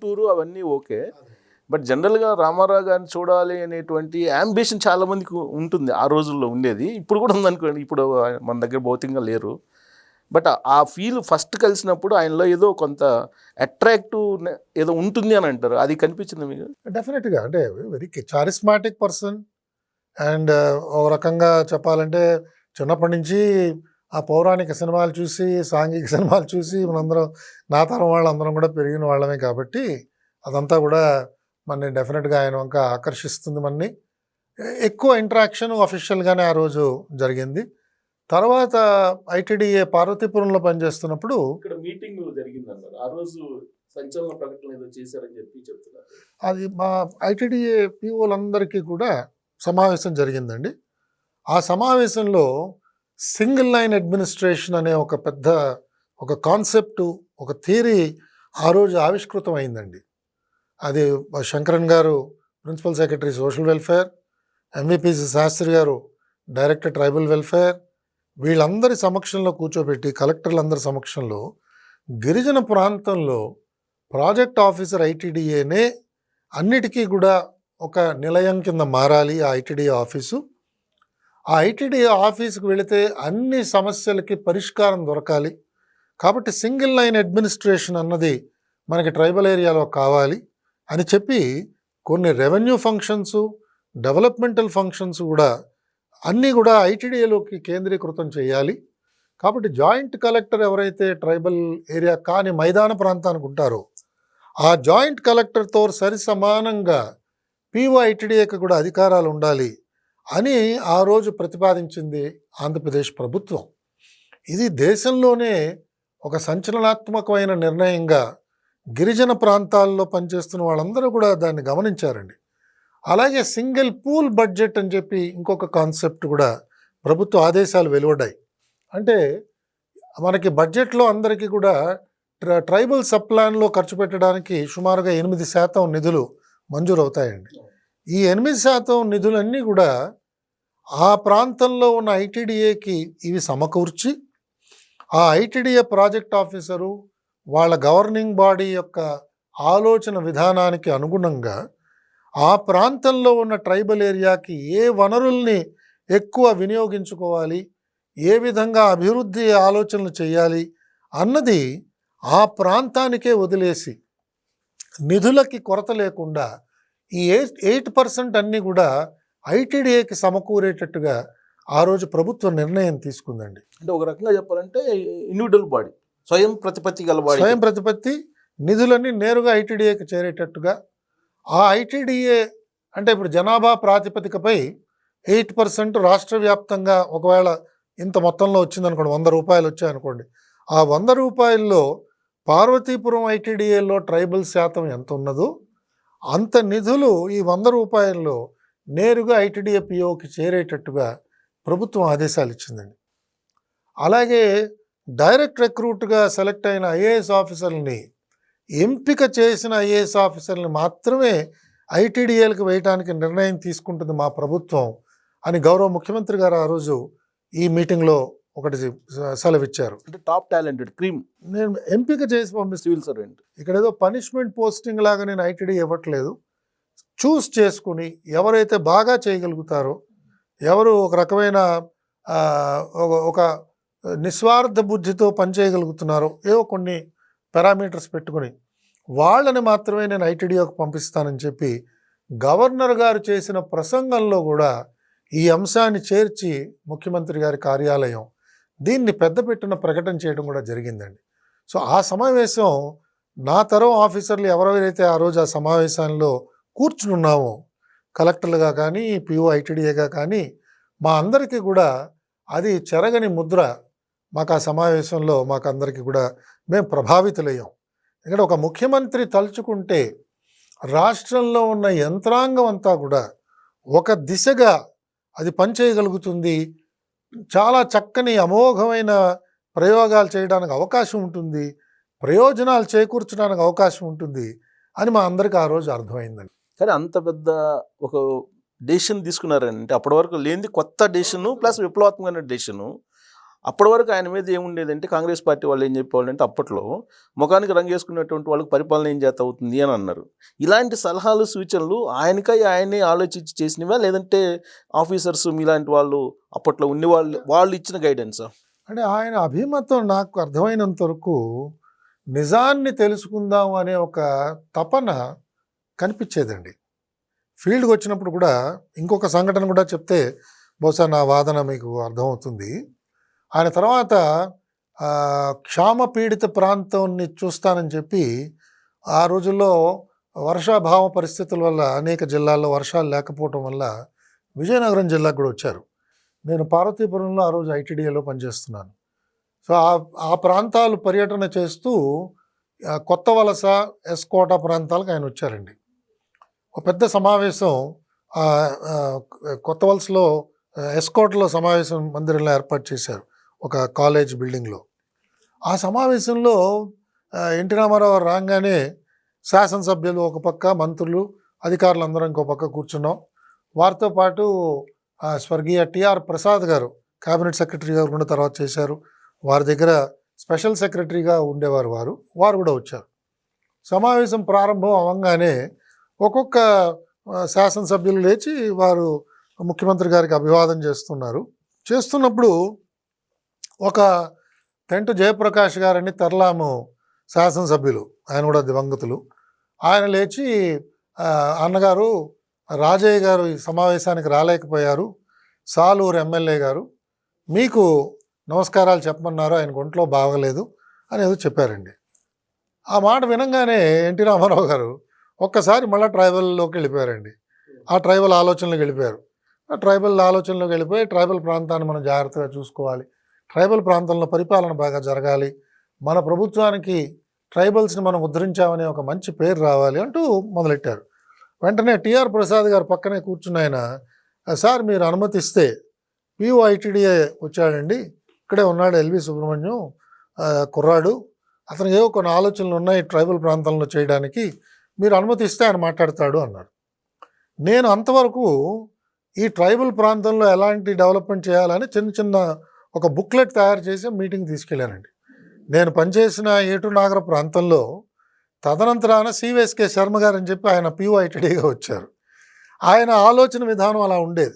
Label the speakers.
Speaker 1: Tour అవన్నీ okay. But జనరల్గా రామారావు గారిని చూడాలి అనేటువంటి అంబిషన్ చాలామందికి ఉంటుంది ఆ రోజుల్లో ఉండేది. ఇప్పుడు కూడా ఉందనుకోండి ఇప్పుడు మన దగ్గర భౌతికంగా లేరు. బట్ ఆ ఫీల్ ఫస్ట్ కలిసినప్పుడు ఆయనలో ఏదో కొంత అట్రాక్టివ్ ఏదో ఉంటుంది అని అంటారు. అది కనిపించింది మీకు?
Speaker 2: డెఫినెట్గా. అంటే వెరీ చారిస్మాటిక్ పర్సన్ అండ్ ఒక రకంగా చెప్పాలంటే చిన్నప్పటి నుంచి ఆ పౌరాణిక సినిమాలు చూసి సాంఘిక సినిమాలు చూసి మనందరం నా తరం వాళ్ళందరం కూడా పెరిగిన వాళ్ళమే కాబట్టి అదంతా కూడా మన డెఫినెట్గా ఆయన వంక ఆకర్షిస్తుంది మనని. ఎక్కువ ఇంటరాక్షన్ అఫీషియల్గానే ఆ రోజు జరిగింది. తర్వాత ఐటీడీఏ పార్వతీపురంలో పనిచేస్తున్నప్పుడు
Speaker 1: ఇక్కడ మీటింగ్ ఆ రోజు సంచలన ప్రకటన ఏదో చేశారని చెప్పి చెప్తున్నారు.
Speaker 2: అది మా ఐటీడీఏ పీఓలందరికీ కూడా సమావేశం జరిగిందండి. ఆ సమావేశంలో సింగిల్ లైన్ అడ్మినిస్ట్రేషన్ అనే ఒక పెద్ద ఒక కాన్సెప్ట్ ఒక థియరీ ఆ రోజు ఆవిష్కృతం అయిందండి అది శంకరన్ గారు principal secretary social welfare MVPC Sastri గారు డైరెక్టర్ ట్రైబల్ వెల్ఫేర్ వీళ్ళందరి సమక్షంలో కూర్చోబెట్టి కలెక్టర్లందరి సమక్షంలో గిరిజన ప్రాంతంలో ప్రాజెక్ట్ ఆఫీసర్ ఐటీడీఏనే అన్నిటికీ కూడా ఒక నిలయం కింద మారాలి ఆ ఐటీడీఏ ఆఫీసు. ఆ ఐటీడీ ఆఫీస్కి వెళితే అన్ని సమస్యలకి పరిష్కారం దొరకాలి. కాబట్టి సింగిల్ లైన్ అడ్మినిస్ట్రేషన్ అన్నది మనకి ట్రైబల్ ఏరియాలో కావాలి అని చెప్పి కొన్ని రెవెన్యూ ఫంక్షన్స్ డెవలప్మెంటల్ ఫంక్షన్స్ కూడా అన్నీ కూడా ఐటీడీఏలోకి కేంద్రీకృతం చేయాలి. కాబట్టి జాయింట్ కలెక్టర్ ఎవరైతే ట్రైబల్ ఏరియా కాని మైదాన ప్రాంతానికి ఉంటారో ఆ జాయింట్ కలెక్టర్తో సరి సమానంగా పీఓ ఐటీడీఏకి కూడా అధికారాలు ఉండాలి. అని ఆ రోజు ప్రతిపాదించింది ఆంధ్రప్రదేశ్ ప్రభుత్వం. ఇది దేశంలోనే ఒక సంచలనాత్మకమైన నిర్ణయంగా గిరిజన ప్రాంతాల్లో పనిచేస్తున్న వాళ్ళందరూ కూడా దాన్ని గమనించారండి. అలాగే సింగిల్ పూల్ బడ్జెట్ అని చెప్పి ఇంకొక కాన్సెప్ట్ కూడా ప్రభుత్వ ఆదేశాలు వెలువడ్డాయి. అంటే మనకి బడ్జెట్లో అందరికీ కూడా ట్రైబల్ సబ్ ప్లాన్లో ఖర్చు పెట్టడానికి సుమారుగా ఎనిమిది శాతం నిధులు మంజూరు అవుతాయండి ఈ ఎనిమిది శాతం నిధులన్నీ కూడా ఆ ప్రాంతంలో ఉన్న ఐటీడీఏకి ఇవి సమకూర్చి ఆ ఐటీడీఏ ప్రాజెక్ట్ ఆఫీసరు వాళ్ళ గవర్నింగ్ బాడీ యొక్క ఆలోచన విధానానికి అనుగుణంగా ఆ ప్రాంతంలో ఉన్న ట్రైబల్ ఏరియాకి ఏ వనరుల్ని ఎక్కువ వినియోగించుకోవాలి ఏ విధంగా అభివృద్ధి ఆలోచనలు చేయాలి అన్నది ఆ ప్రాంతానికే వదిలేసి నిధులకి కొరత లేకుండా ఈ ఎయిట్ ఎయిట్ పర్సెంట్ అన్నీ కూడా ఐటీడీఏకి సమకూరేటట్టుగా ఆ రోజు ప్రభుత్వం నిర్ణయం తీసుకుందండి.
Speaker 1: అంటే ఒక రకంగా చెప్పాలంటే ఇండివిజువల్ బాడీ స్వయం ప్రతిపత్తి గల బాడీ.
Speaker 2: స్వయం ప్రతిపత్తి నిధులన్నీ నేరుగా ఐటీడీఏకి చేరేటట్టుగా ఆ ఐటీడీఏ అంటే ఇప్పుడు జనాభా ప్రాతిపదికపై ఎయిట్ పర్సెంట్ రాష్ట్ర వ్యాప్తంగా ఒకవేళ ఇంత మొత్తంలో వచ్చిందనుకోండి వంద రూపాయలు వచ్చాయనుకోండి ఆ వంద రూపాయల్లో పార్వతీపురం ఐటీడీఏలో ట్రైబల్ శాతం ఎంత ఉన్నదో అంత నిధులు ఈ వంద రూపాయల్లో నేరుగా ఐటీడీఏపీఓకి చేరేటట్టుగా ప్రభుత్వం ఆదేశాలు ఇచ్చిందండి. అలాగే డైరెక్ట్ రిక్రూట్గా సెలెక్ట్ అయిన ఐఏఎస్ ఆఫీసర్ని ఎంపిక చేసిన ఐఏఎస్ ఆఫీసర్ని మాత్రమే ఐటీడీఏలకు వేయడానికి నిర్ణయం తీసుకుంటుంది మా ప్రభుత్వం అని గౌరవ ముఖ్యమంత్రి గారు ఆ రోజు ఈ మీటింగ్లో ఒకటి సెలవిచ్చారు.
Speaker 1: అంటే టాప్ టాలెంటెడ్ క్రీమ్.
Speaker 2: నేను ఎంపిక చేసి పంపిస్తాను
Speaker 1: సివిల్ సర్వెంట్.
Speaker 2: ఇక్కడ ఏదో పనిష్మెంట్ పోస్టింగ్ లాగా నేను ఐటీడీ ఇవ్వట్లేదు. చూస్ చేసుకుని ఎవరైతే బాగా చేయగలుగుతారో ఎవరు ఒక రకమైన ఒక నిస్వార్థ బుద్ధితో పనిచేయగలుగుతున్నారో ఏవో కొన్ని పారామీటర్స్ పెట్టుకుని వాళ్ళని మాత్రమే నేను ఐటీడీఓకి పంపిస్తానని చెప్పి గవర్నర్ గారు చేసిన ప్రసంగంలో కూడా ఈ అంశాన్ని చేర్చి ముఖ్యమంత్రి గారి కార్యాలయం దీన్ని పెద్ద పెట్టిన ప్రకటన చేయడం కూడా జరిగిందండి. సో ఆ సమావేశం నా తరం ఆఫీసర్లు ఎవరెవరైతే ఆ రోజు ఆ సమావేశంలో కూర్చుని ఉన్నామో కలెక్టర్లుగా కానీ పిఓ ఐటీడీఏగా కానీ మా అందరికీ కూడా అది చెరగని ముద్ర మాకు ఆ సమావేశంలో మాకు అందరికీ కూడా మేము ప్రభావితులయ్యాం. ఎందుకంటే ఒక ముఖ్యమంత్రి తలుచుకుంటే రాష్ట్రంలో ఉన్న యంత్రాంగం అంతా కూడా ఒక దిశగా అది పనిచేయగలుగుతుంది చాలా చక్కని అమోఘమైన ప్రయోగాలు చేయడానికి అవకాశం ఉంటుంది. ప్రయోజనాలు చేకూర్చడానికి అవకాశం ఉంటుంది అని మా అందరికి ఆ రోజు అర్థమైందండి.
Speaker 1: కానీ అంత పెద్ద ఒక డెసిషన్ తీసుకున్నారంటే అప్పటి వరకు లేనిది కొత్త డెసిషను ప్లస్ విప్లవాత్మకమైన డెసిషను. అప్పటి వరకు ఆయన మీద ఏముండేదంటే కాంగ్రెస్ పార్టీ వాళ్ళు ఏం చెప్పేవాళ్ళంటే అప్పట్లో ముఖానికి రంగు వేసుకున్నటువంటి వాళ్ళకి పరిపాలన ఏం చేత అవుతుంది అని అన్నారు. ఇలాంటి సలహాలు సూచనలు ఆయనకై ఆయనే ఆలోచించి చేసినవా? లేదంటే ఆఫీసర్స్ మీలాంటి వాళ్ళు అప్పట్లో ఉన్న వాళ్ళు వాళ్ళు ఇచ్చిన గైడెన్సా?
Speaker 2: అంటే ఆయన అభిమతం నాకు అర్థమైనంత వరకు నిజాన్ని తెలుసుకుందాం అనే ఒక తపన కనిపించేదండి. ఫీల్డ్కి వచ్చినప్పుడు కూడా ఇంకొక సంఘటన కూడా చెప్తే బహుశా నా వాదన మీకు అర్థమవుతుంది. ఆయన తర్వాత క్షామ పీడిత ప్రాంతాన్ని చూస్తానని చెప్పి ఆ రోజుల్లో వర్షాభావ పరిస్థితుల వల్ల అనేక జిల్లాల్లో వర్షాలు లేకపోవటం వల్ల విజయనగరం జిల్లాకు కూడా వచ్చారు. నేను పార్వతీపురంలో ఆ రోజు ఐటీడీఏలో పనిచేస్తున్నాను. సో ఆ ఆ ప్రాంతాలు పర్యటన చేస్తూ కొత్త వలస ఎస్కోట ప్రాంతాలకు ఆయన వచ్చారండి. ఒక పెద్ద సమావేశం కొత్త వలసలో ఎస్కోటలో సమావేశం మందిరంలో ఏర్పాటు చేశారు. ఒక కాలేజ్ బిల్డింగ్లో. ఆ సమావేశంలో ఎన్టీ రామారావు రాగానే శాసనసభ్యులు ఒక పక్క మంత్రులు అధికారులు అందరం ఇంకో పక్క కూర్చున్నాం. వారితో పాటు స్వర్గీయ టిఆర్ ప్రసాద్ గారు కేబినెట్ సెక్రటరీ గారు కూడా తర్వాత చేశారు. వారి దగ్గర స్పెషల్ సెక్రటరీగా ఉండేవారు వారు. వారు కూడా వచ్చారు. సమావేశం ప్రారంభం అవ్వగానే ఒక్కొక్క శాసనసభ్యులు లేచి వారు ముఖ్యమంత్రి గారికి అభివాదం చేస్తున్నారు. చేస్తున్నప్పుడు ఒక తెంటు జయప్రకాష్ గారని తర్లాము శాసనసభ్యులు ఆయన కూడా దివంగతులు. ఆయన లేచి అన్నగారు రాజయ్య గారు ఈ సమావేశానికి రాలేకపోయారు. సాలూరు ఎమ్మెల్యే గారు మీకు నమస్కారాలు చెప్పమన్నారు ఆయన ఒంట్లో బాగలేదు అని ఏదో చెప్పారండి. ఆ మాట వినంగానే ఎన్టీ రామారావు గారు ఒక్కసారి మళ్ళీ ట్రైబల్లోకి వెళ్ళిపోయారండి. ఆ ట్రైబల్ ఆలోచనలోకి వెళ్ళిపోయారు. ఆ ట్రైబల్ ఆలోచనలోకి వెళ్ళిపోయి ట్రైబల్ ప్రాంతాన్ని మనం జాగ్రత్తగా చూసుకోవాలి. ట్రైబల్ ప్రాంతంలో పరిపాలన బాగా జరగాలి. మన ప్రభుత్వానికి ట్రైబల్స్ని మనం ఉద్ధరించామనే ఒక మంచి పేరు రావాలి అంటూ మొదలెట్టారు. వెంటనే టిఆర్ ప్రసాద్ గారు పక్కనే కూర్చున్న ఆయన సార్ మీరు అనుమతిస్తే పిఓఐటిడిఏ వచ్చాడండి. ఇక్కడే ఉన్నాడు ఎల్వి సుబ్రహ్మణ్యం కుర్రాడు. అతనికి ఏవో కొన్ని ఆలోచనలు ఉన్నాయి ట్రైబల్ ప్రాంతంలో చేయడానికి. మీరు అనుమతిస్తే ఆయన మాట్లాడతాడు అన్నారు. నేను అంతవరకు ఈ ట్రైబల్ ప్రాంతంలో ఎలాంటి డెవలప్మెంట్ చేయాలని చిన్న చిన్న ఒక బుక్లెట్ తయారు చేసి మీటింగ్ తీసుకెళ్ళానండి నేను పనిచేసిన ఏటు నాగర ప్రాంతంలో తదనంతరాన సివిఎస్కే శర్మ గారు అని చెప్పి ఆయన పిఓఐటిడిగా వచ్చారు. ఆయన ఆలోచన విధానం అలా ఉండేది.